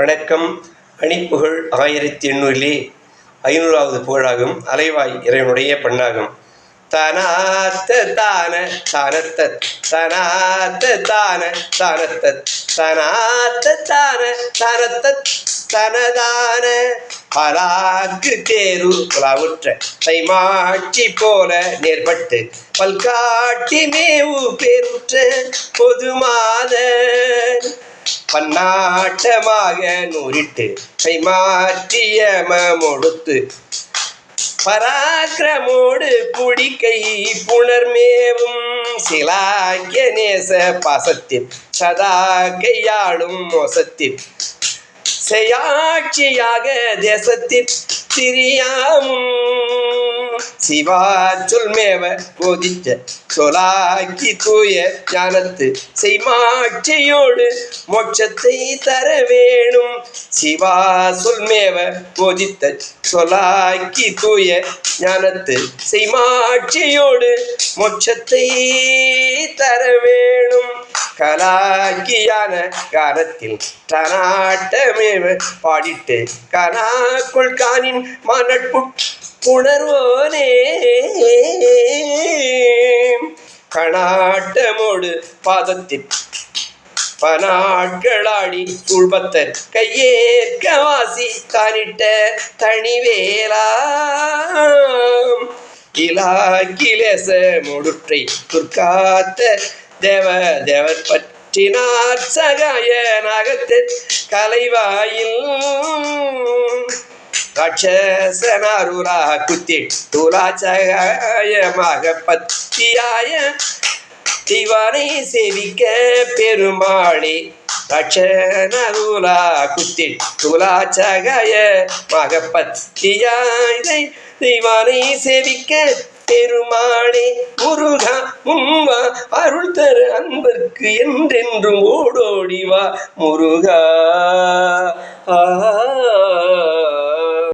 வணக்கம். அணிப்புகழ் ஆயிரத்தி எண்ணூறிலே ஐநூறாவது புகழாகும். அலைவாய் இறைவனுடைய பெண்ணாகும். தனாத்த தான தானத்த தனாத்த தான தானத்த தனாத்த தான தானத்த தனதான. பலாக்கு தேரு புலாவுற்ற தைமாட்சி போல நேர்பட்டு பல்காட்டி மேவு பேருற்ற பொதுமாத. பன்னாட்டமாக நூறிட்டு கை மாற்றிய மொடுத்து பராக்கிரமோடு புடிக்கை புணர்மேவும் சிலாக்கிய நேச பாசத்தில் சதா கையாளும் மோசத்தில். செய்யாட்சியாக தேசத்தில் திரியாமும் சிவா சொல்மேவ போதிச்ச சொலாக்கி தூய ஞானத்து செய்மாட்சியோடு மோட்சத்தை தர வேணும். சிவா சொல்மேவ போதித்த சொலாக்கி தூய ஞானத்து செய்மாட்சியோடு மோட்சத்தை தர வேணும். கலாக்கியான காலத்தில் தனாட்டமேவ பாடிட்டு கனாக்குள் காணின் மனட்புட் உணர்வோனே. கணாட்டமோடு பாதத்தில் பனாட்களாடி குழ்பத்தர் கையேற்க வாசி தானிட்ட தனிவேலா. இலாக்கிலேச முடுற்றை துர்காத்த தேவ தேவர் பற்றினார் சகாய நாகத்து கலைவாயில். ராட்சசனாருரா குத்தி துலாச்சகாயமாக பத்தியாய திவானை சேவிக்க பெருமாளே. ரட்சணருலா குத்தி துலாச்சகாய மகப்பத்தியாயை தெய்வானை சேவிக்க பெருமாளே. முருகா முன்வா அருள் தரு அன்பர்க்கு என்றென்றும் ஓடோடிவா முருகா. ஆ